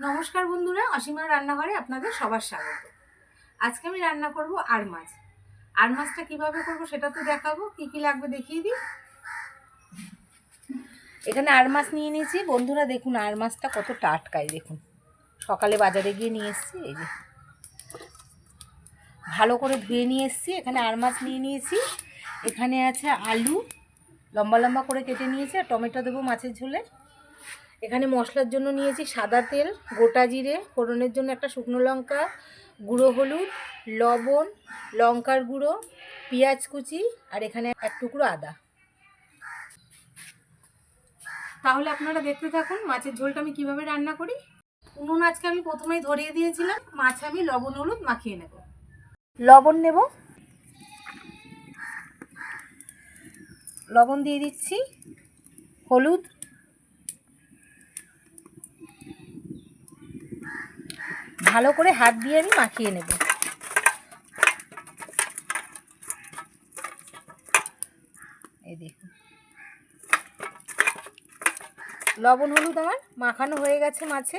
নমস্কার বন্ধুরা, অসীমার রান্নাঘরে আপনাদের সবার স্বাগত। আজকে আমি রান্না করব আর মাছ। আর মাছটা কীভাবে করব সেটা তো দেখাবো, কী কী লাগবে দেখিয়ে দিই। এখানে আর মাছ নিয়ে নিয়েছি। বন্ধুরা, দেখুন, আর মাছটা কত টাটকাই দেখুন। সকালে বাজারে গিয়ে নিয়ে এসেছি, এই যে। ভালো করে ধুয়ে নিয়ে এসেছি। এখানে আর মাছ নিয়ে নিয়েছি। এখানে আছে আলু, লম্বা লম্বা করে কেটে নিয়েছি, আর টমেটো দেবো মাছের ঝোলে। এখানে মশলার জন্য নিয়েছি সাদা তেল, গোটা জিরে, ফোড়নের জন্য একটা শুকনো লঙ্কা গুঁড়ো হলুদ, লবণ, লঙ্কার গুঁড়ো, পেঁয়াজ কুচি আর এখানে এক টুকরো আদা। তাহলে আপনারা দেখতে থাকুন মাছের ঝোলটা আমি কীভাবে রান্না করি। উনুন আজকে আমি প্রথমেই ধরিয়ে দিয়েছিলাম, মাছ আমি লবণ হলুদ মাখিয়ে নেব। লবণ নেব। লবণ দিয়ে দিচ্ছি হলুদ ভালো করে হাত দিয়ে আমি মাখিয়ে নেব। এই দেখুন। লবণ হলুদ আমার মাখানো হয়ে গেছে মাছে।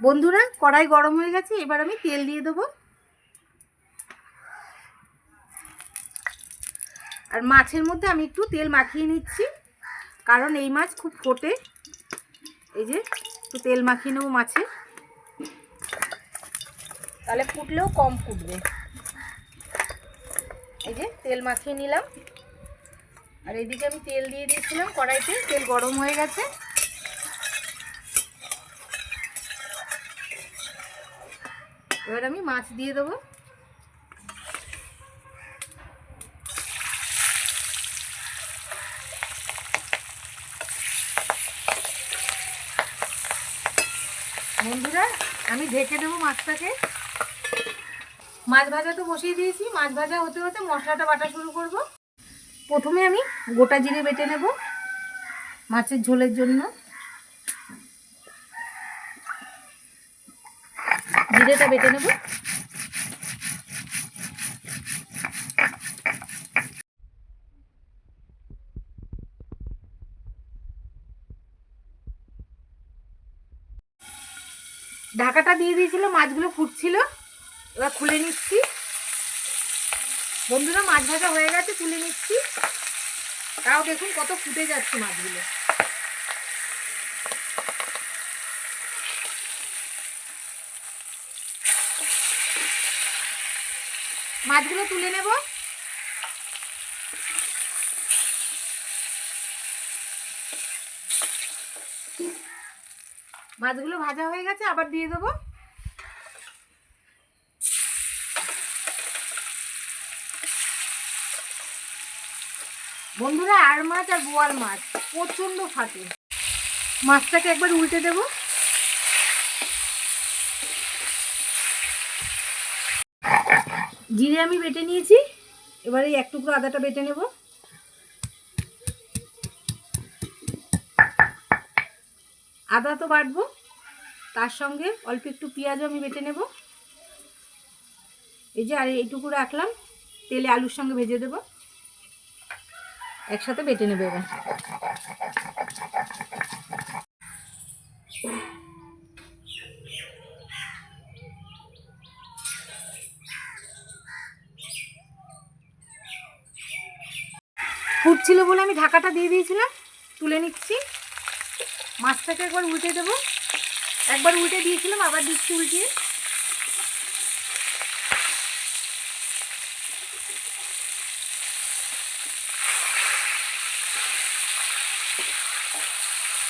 বন্ধুরা, কড়াই গরম হয়ে গেছে, এবার আমি তেল দিয়ে দেবো। আর মাছের মধ্যে আমি একটু তেল মাখিয়ে নিচ্ছি, কারণ এই মাছ খুব ফোটে। এই যে একটু তেল মাখিয়ে নেব মাছে। তাহলে ফুটলেও কম ফুটবে। এই যে তেল মাখিয়ে নিলাম। আর এইদিকে আমি তেল দিয়ে দিয়েছিলাম কড়াইতে, তেল গরম হয়ে গেছে। এবার আমি মাছ দিয়ে দেবো। বন্ধুরা, আমি ঢেকে দেবো মাছটাকে। মাছ ভাজা তো বসিয়ে দিয়েছি। মাছ ভাজা হতে হতে মশলাটা বাটা শুরু করব। প্রথমে আমি গোটা জিরে বেটে নেব মাছের ঝোলের জন্য। জিরেটা বেটে নেব। ঢাকাটা দিয়ে দিয়েছিল, মাছগুলো ফুটছিল। এবার খুলে নিচ্ছি। বন্ধুরা, মাছ ভাজা হয়ে গেছে তুলে নিচ্ছি। তাও দেখুন কত ফুটে যাচ্ছে মাছগুলো। মাছগুলো তুলে নেব। মাছগুলো ভাজা হয়ে গেছে, আবার দিয়ে দেবো। বন্ধুরা, আর মাছ আর বোয়াল মাছ, প্রচণ্ড ফাটে। মাছটাকে একবার উল্টে দেব। জিরে আমি বেটে নিয়েছি, এবারে এক টুকরো আদাটা বেটে নেব। আদা তো বাটবো, তার সঙ্গে অল্প একটু পেঁয়াজও আমি বেটে নেব। এই যে আর এইটুকু রাখলাম, তেলে আলুর সঙ্গে ভেজে দেবো। একসাথে বেটে নেবে এবার। ফুটছিল বলে আমি ঢাকাটা দিয়ে দিয়েছিলাম, তুলে নিচ্ছি। মাছটাকে একবার উল্টে দেবো। একবার উল্টে দিয়েছিলাম, আবার দিচ্ছি উল্টিয়ে।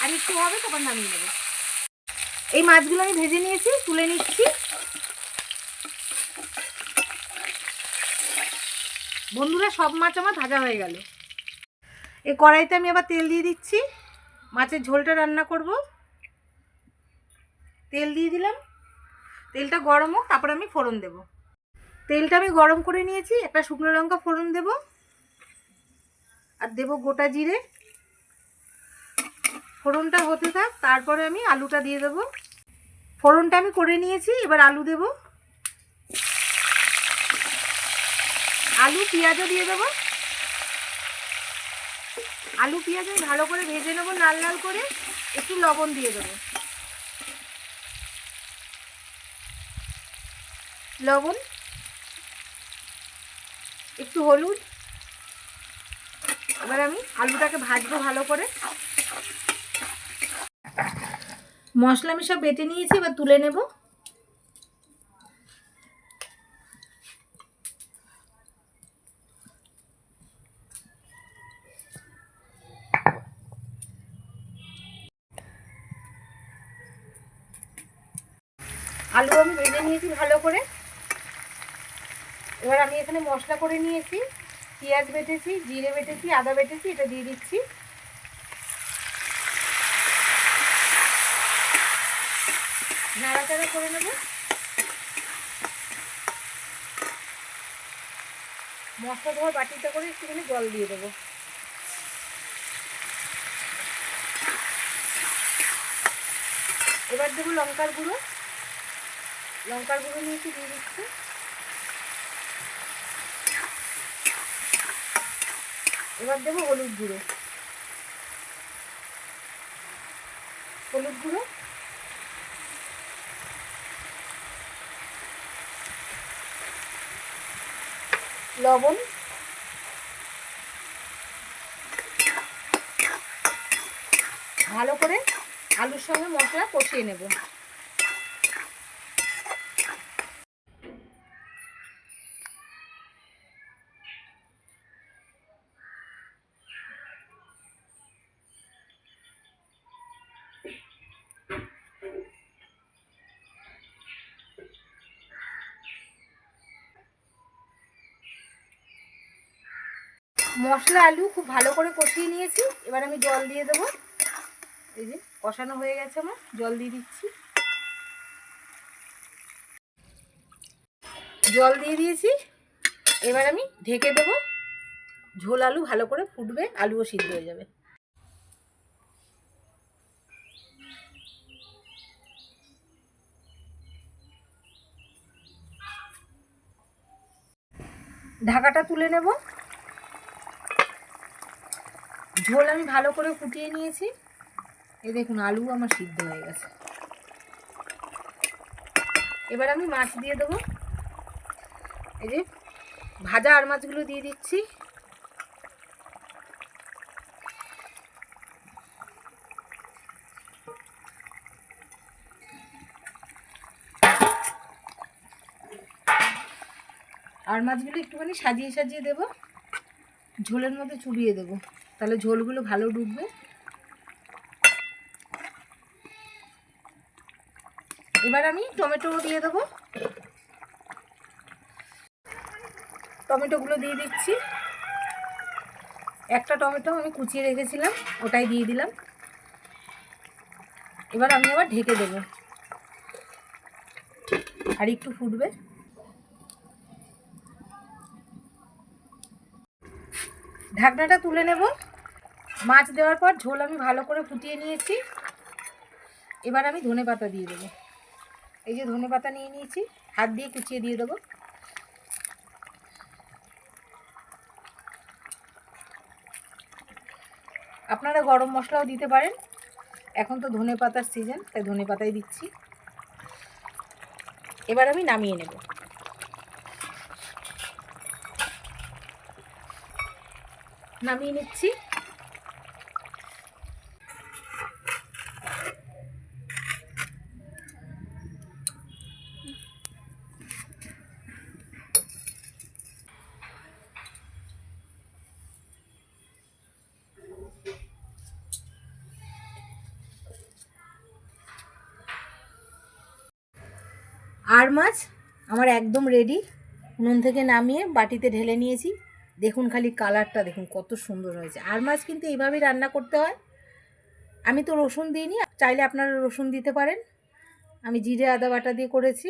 আর একটু হবে, তারপর নামিয়ে নেব। এই মাছগুলো আমি ভেজে নিয়েছি, তুলে নিচ্ছি। বন্ধুরা, সব মাছ আমার ভাজা হয়ে গেল। এই কড়াইতে আমি আবার তেল দিয়ে দিচ্ছি। মাছের ঝোলটা রান্না করব। তেল দিয়ে দিলাম। তেলটা গরম হোক, তারপর আমি ফোড়ন দেব। তেলটা আমি গরম করে নিয়েছি, একটা শুকনো লঙ্কা ফোড়ন দেব। আর দেব গোটা জিরে। ফোড়নটা হতে থাক, তারপরে আমি আলুটা দিয়ে দেব। ফোড়নটা আমি করে নিয়েছি, এবার আলু দেব। আলু, পেঁয়াজও দিয়ে দেবো। আলু পেঁয়াজ আমি ভালো করে ভেজে নেব, লাল লাল করে। একটু লবণ দিয়ে দেবো। লবণ। একটু হলুদ। এবার আমি আলুটাকে ভাজবো ভালো করে। মশলা আমি সব বেটে নিয়েছি, এবার তুলে নেব। আলু আমি ভেজে নিয়েছি ভালো করে। এবার আমি এখানে মশলা করে নিয়েছি। পেঁয়াজ বেটেছি, জিরে বেটেছি, আদা বেটেছি, এটা দিয়ে দিচ্ছি। নাড়াচাড়া করে নেব। মশলা ধোয়ার বাটিতে করে একটুখানি জল দিয়ে দেবো। এবার দেবো লঙ্কার গুঁড়ো। লঙ্কার গুঁড়ো নিয়ে নিয়েছি, দিয়ে দিচ্ছি। এবার দেবো হলুদ গুঁড়ো। হলুদ গুঁড়ো। লবণ। ভালো করে আলুর সঙ্গে মশলা কষিয়ে নেব। মশলা, আলু খুব ভালো করে কষিয়ে নিয়েছি। এবার আমি জল দিয়ে দেবো। এই যে, কষানো হয়ে গেছে আমার। জল দিয়ে দিচ্ছি। জল দিয়ে দিয়েছি। এবার আমি ঢেকে দেবো। ঝোল আলু ভালো করে ফুটবে, আলুও সিদ্ধ হয়ে যাবে। ঢাকাটা তুলে নেব। ঝোল আমি ভালো করে ফুটিয়ে নিয়েছি। এই দেখুন, আলু আমার সিদ্ধ হয়ে গেছে। এবার আমি মাছ দিয়ে দেবো। এই যে ভাজা আর মাছগুলো দিয়ে দিচ্ছি। আর মাছগুলো একটুখানি সাজিয়ে সাজিয়ে দেবো। ঝোলের মধ্যে চুবিয়ে দেবো। তাহলে ঝোলগুলো ভালো ডুববে। এবার আমি টমেটো দিয়ে দেবো। টমেটোগুলো দিয়ে দিচ্ছি। একটা টমেটো আমি কুচিয়ে রেখেছিলাম, ওটাই দিয়ে দিলাম। এবার আমি আবার ঢেকে দেবো। আর একটু ফুটবে। ঢাকনাটা তুলে নেব। মাছ দেওয়ার পর ঝোল আমি ভালো করে ফুটিয়ে নিয়েছি। এবার আমি ধনে পাতা দিয়ে দেবো। এই যে ধনে পাতা নিয়ে নিয়েছি, হাত দিয়ে কুচিয়ে দিয়ে দেবো। আপনারা গরম মশলাও দিতে পারেন। এখন তো ধনে পাতার সিজন, তাই ধনে পাতাই দিচ্ছি। এবার আমি নামিয়ে নেব। নামিয়ে নিচ্ছি। আর মাছ আমার একদম রেডি নুন থেকে নামিয়ে বাটিতে ঢেলে নিয়েছি। দেখুন খালি কালারটা, দেখুন কত সুন্দর হয়েছে। আর মাছ কিন্তু এইভাবেই রান্না করতে হয়। আমি তো রসুন দিইনি, চাইলে আপনারা রসুন দিতে পারেন। আমি জিরে, আদা বাটা দিয়ে করেছি।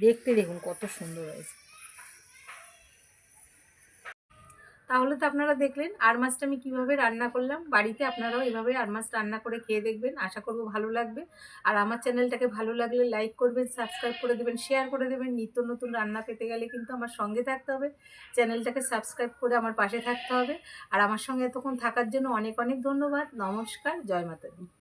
দেখতে দেখুন কত সুন্দর হয়েছে। তাহলে তো আপনারা দেখলেন আর মাছটা আমি কীভাবে রান্না করলাম। বাড়িতে আপনারাও এভাবে আর মাছ রান্না করে খেয়ে দেখবেন। আশা করব ভালো লাগবে। আর আমার চ্যানেলটাকে ভালো লাগলে লাইক করবেন, সাবস্ক্রাইব করে দেবেন, শেয়ার করে দেবেন। নিত্য নতুন রান্না পেতে গেলে কিন্তু আমার সঙ্গে থাকতে হবে। চ্যানেলটাকে সাবস্ক্রাইব করে আমার পাশে থাকতে হবে। আর আমার সঙ্গে এতক্ষণ থাকার জন্য অনেক অনেক ধন্যবাদ। নমস্কার, জয় মাতা দি